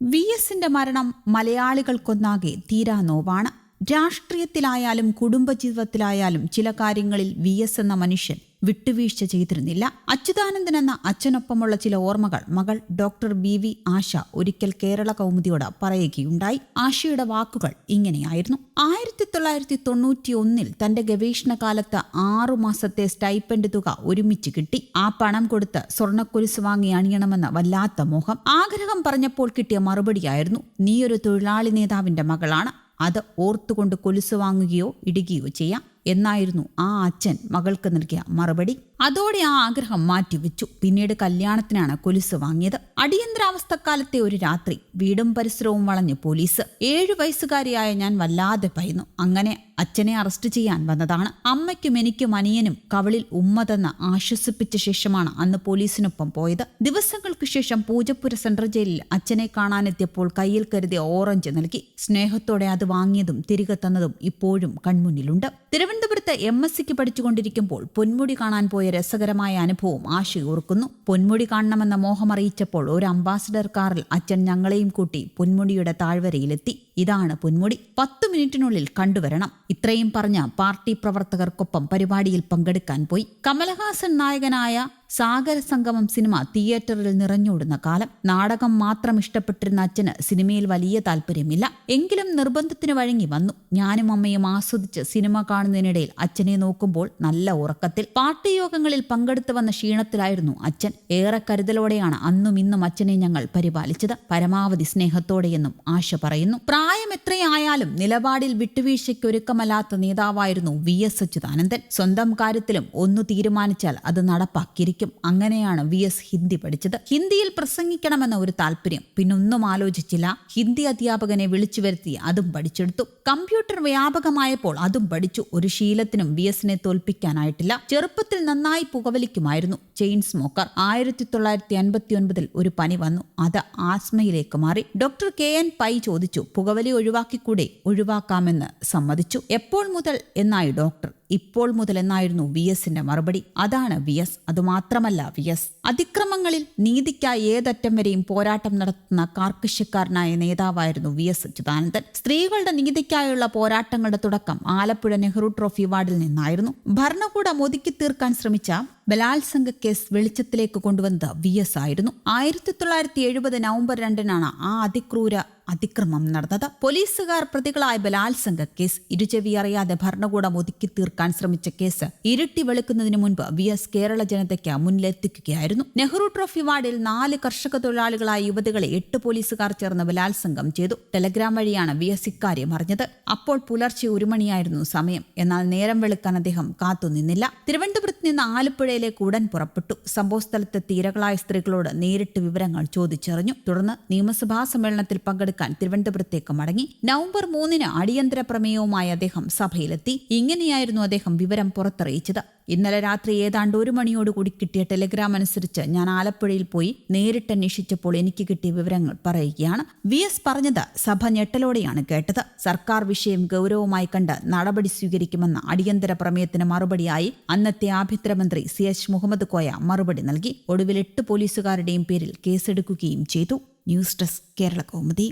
V എസിന്റെ മരണം മലയാളികൾക്കൊന്നാകെ തീരാനോവാണ്. രാഷ്ട്രീയത്തിലായാലും കുടുംബജീവിതത്തിലായാലും ചില കാര്യങ്ങളിൽ വി എസ് എന്ന മനുഷ്യൻ വിട്ടുവീഴ്ച ചെയ്തിരുന്നില്ല. അച്യുതാനന്ദൻ എന്ന അച്ഛനൊപ്പമുള്ള ചില ഓർമ്മകൾ മകൾ ഡോക്ടർ ബി വി ആശ ഒരിക്കൽ കേരള കൗമുദിയോട് പറയുകയുണ്ടായി. ആശയുടെ വാക്കുകൾ ഇങ്ങനെയായിരുന്നു. ആയിരത്തി തൊള്ളായിരത്തി തൊണ്ണൂറ്റി ഒന്നിൽ തന്റെ ഗവേഷണ കാലത്ത് ആറു മാസത്തെ സ്റ്റൈപ്പൻഡ് തുക ഒരുമിച്ച് കിട്ടി. ആ പണം കൊടുത്ത് സ്വർണക്കൊലുസ് വാങ്ങി അണിയണമെന്ന വല്ലാത്ത മോഹം. ആഗ്രഹം പറഞ്ഞപ്പോൾ കിട്ടിയ മറുപടിയായിരുന്നു നീയൊരു തൊഴിലാളി നേതാവിന്റെ മകളാണ്. അത് ഓർത്തുകൊണ്ട് കൊലുസ് വാങ്ങുകയോ ഇടുകയോ ചെയ്യാം. എന്നായിരുന്നു ആ അച്ഛൻ മകൾക്ക് നൽകിയ മറുപടി. അതോടെ ആ ആഗ്രഹം മാറ്റിവെച്ചു. പിന്നീട് കല്യാണത്തിനാണ് കൊലുസ് വാങ്ങിയത്. അടിയന്തരാവസ്ഥക്കാലത്തെ ഒരു രാത്രി വീടും പരിസരവും വളഞ്ഞ് പോലീസ്. ഏഴു വയസ്സുകാരിയായ ഞാൻ വല്ലാതെ ഭയന്നു. അങ്ങനെ അച്ഛനെ അറസ്റ്റ് ചെയ്യാൻ വന്നതാണ്. അമ്മയ്ക്കും എനിക്കും അനിയനും കവളിൽ ഉമ്മ തന്ന് ആശ്വസിപ്പിച്ച ശേഷമാണ് അന്ന് പോലീസിനൊപ്പം പോയത്. ദിവസങ്ങൾക്ക് ശേഷം പൂജപ്പുര സെൻട്രൽ ജയിലിൽ അച്ഛനെ കാണാനെത്തിയപ്പോൾ കയ്യിൽ കരുതിയ ഓറഞ്ച് നൽകി. സ്നേഹത്തോടെ അത് വാങ്ങിയതും തിരികെ തന്നതും ഇപ്പോഴും കൺമുന്നിലുണ്ട്. തിരുവനന്തപുരത്ത് എം എസ് സിക്ക് പഠിച്ചുകൊണ്ടിരിക്കുമ്പോൾ പൊന്മുടി കാണാൻ പോയ രസകരമായ അനുഭവം ആശി ഓർക്കുന്നു. പൊന്മുടി കാണണമെന്ന മോഹം മോഹമറിയിച്ചപ്പോൾ ഒരു അംബാസിഡർ കാറിൽ അച്ഛൻ ഞങ്ങളെയും കൂട്ടി പൊന്മുടിയുടെ താഴ്വരയിലെത്തി. ഇതാണ് പൊന്മുടി. പത്തു മിനിറ്റിനുള്ളിൽ കണ്ടുവരണം. ഇത്രയും പറഞ്ഞ പാർട്ടി പ്രവർത്തകർക്കൊപ്പം പരിപാടിയിൽ പങ്കെടുക്കാൻ പോയി. കമലഹാസൻ നായകനായ സാഗര സംഗമം സിനിമ തിയേറ്ററിൽ നിറഞ്ഞോടുന്ന കാലം. നാടകം മാത്രം ഇഷ്ടപ്പെട്ടിരുന്ന അച്ഛന് സിനിമയിൽ വലിയ താല്പര്യമില്ല. എങ്കിലും നിർബന്ധത്തിന് വഴങ്ങി വന്നു. ഞാനും അമ്മയും ആസ്വദിച്ച് സിനിമ കാണുന്നതിനിടയിൽ അച്ഛനെ നോക്കുമ്പോൾ നല്ല ഉറക്കത്തിൽ. പാർട്ടി യോഗങ്ങളിൽ പങ്കെടുത്തു വന്ന ക്ഷീണത്തിലായിരുന്നു അച്ഛൻ. ഏറെ കരുതലോടെയാണ് അന്നും ഇന്നും അച്ഛനെ ഞങ്ങൾ പരിപാലിച്ചത്. പരമാവധി സ്നേഹത്തോടെയെന്നും ആശ പറയുന്നു. പ്രായം എത്രയായാലും നിലപാടിൽ വിട്ടുവീഴ്ചയ്ക്ക് ഒരുക്കമല്ലാത്ത നേതാവായിരുന്നു വി എസ് അച്യുതാനന്ദൻ. സ്വന്തം കാര്യത്തിലും ഒന്നു തീരുമാനിച്ചാൽ അത് നടപ്പാക്കിയിരിക്കും അങ്ങനെയാണ് വി എസ് ഹിന്ദി പഠിച്ചത്. ഹിന്ദിയിൽ പ്രസംഗിക്കണമെന്ന ഒരു താല്പര്യം പിന്നൊന്നും ആലോചിച്ചില്ല. ഹിന്ദി അധ്യാപകനെ വിളിച്ചു വരുത്തി അതും പഠിച്ചെടുത്തു. കമ്പ്യൂട്ടർ വ്യാപകമായപ്പോൾ അതും പഠിച്ചു. ഒരു ശീലത്തിനും വി എസിനെ തോൽപ്പിക്കാനായിട്ടില്ല. ചെറുപ്പത്തിൽ നന്നായി പുകവലിക്കുമായിരുന്നു. ചെയിൻ സ്മോക്കർ ആയിരത്തി തൊള്ളായിരത്തി അൻപത്തി ഒൻപതിൽ ഒരു പനി വന്നു. അത് ആസ്മയിലേക്ക് മാറി. ഡോക്ടർ കെ എൻ പൈ ചോദിച്ചു പുകവലി ഒഴിവാക്കിക്കൂടെ? ഒഴിവാക്കാമെന്ന് സമ്മതിച്ചു. എപ്പോൾ മുതൽ? എന്നായി ഡോക്ടർ. ഇപ്പോൾ മുതൽ എന്നായിരുന്നു വി എസിന്റെ മറുപടി. അതാണ് വി എസ്. അതുമാത്രമല്ല വി എസ്. അതിക്രമങ്ങളിൽ നീതിക്കായി ഏതറ്റം വരെയും പോരാട്ടം നടത്തുന്ന കാർക്കശ്യക്കാരനായ നേതാവായിരുന്നു വി എസ് അച്യുതാനന്ദൻ സ്ത്രീകളുടെ നീതിക്കായുള്ള പോരാട്ടങ്ങളുടെ തുടക്കം ആലപ്പുഴ നെഹ്റു ട്രോഫി വാർഡിൽ നിന്നായിരുന്നു. ഭരണകൂടം ഒതുക്കി തീർക്കാൻ ശ്രമിച്ച ബലാത്സംഗ കേസ് വെളിച്ചത്തിലേക്ക് കൊണ്ടുവന്നത് വി എസ് ആയിരുന്നു. ആയിരത്തി തൊള്ളായിരത്തി എഴുപത് നവംബർ രണ്ടിനാണ് ആ അതിക്രൂര അതിക്രമം നടന്നത്. പോലീസുകാർ പ്രതികളായ ബലാത്സംഗ കേസ് ഇരുചെവി അറിയാതെ ഭരണകൂടം ഒതുക്കി തീർക്കാൻ ശ്രമിച്ച കേസ് ഇരുട്ടി വെളുക്കുന്നതിന് മുൻപ് വി എസ് കേരള ജനതയ്ക്ക് മുന്നിലെത്തിക്കുകയായിരുന്നു. നെഹ്റു ട്രോഫി വാർഡിൽ നാല് കർഷക തൊഴിലാളികളായ യുവതികളെ എട്ട് പോലീസുകാർ ചേർന്ന് ബലാത്സംഗം ചെയ്തു. ടെലഗ്രാം വഴിയാണ് വി എസ് ഇക്കാര്യം അറിഞ്ഞത്. അപ്പോൾ പുലർച്ചെ ഒരു മണിയായിരുന്നു സമയം. എന്നാൽ നേരം വെളുക്കാൻ അദ്ദേഹം കാത്തുനിന്നില്ല. തിരുവനന്തപുരത്ത് നിന്ന് ആലപ്പുഴയിലേക്ക് ഉടൻ പുറപ്പെട്ടു. സംഭവസ്ഥലത്തെത്തി ഇരകളായ സ്ത്രീകളോട് നേരിട്ട് വിവരങ്ങൾ ചോദിച്ചറിഞ്ഞു. തുടർന്ന് നിയമസഭാ സമ്മേളനത്തിൽ പങ്കെടുക്കാൻ തിരുവനന്തപുരത്തേക്ക് മടങ്ങി നവംബർ മൂന്നിന് അടിയന്തര പ്രമേയവുമായി അദ്ദേഹം സഭയിലെത്തി. ഇങ്ങനെയായിരുന്നു അദ്ദേഹം വിവരം പുറത്തറിയിച്ചത്. ഇന്നലെ രാത്രി ഏതാണ്ട് ഒരു മണിയോടുകൂടി കിട്ടിയ ടെലിഗ്രാം അനുസരിച്ച് ഞാൻ ആലപ്പുഴയിൽ പോയി നേരിട്ട് അന്വേഷിച്ചപ്പോൾ എനിക്ക് കിട്ടിയ വിവരങ്ങൾ പറയുകയാണ്. വി എസ് പറഞ്ഞത് സഭ ഞെട്ടലോടെയാണ് കേട്ടത്. സർക്കാർ വിഷയം ഗൗരവമായി കണ്ട് നടപടി സ്വീകരിക്കുമെന്ന അടിയന്തര പ്രമേയത്തിന് മറുപടിയായി അന്നത്തെ ആഭ്യന്തരമന്ത്രി സി എച്ച് മുഹമ്മദ് കോയ മറുപടി നൽകി. ഒടുവിൽ എട്ട് പോലീസുകാരുടെയും പേരിൽ കേസെടുക്കുകയും ചെയ്തു. News desk Kerala Kaumudi.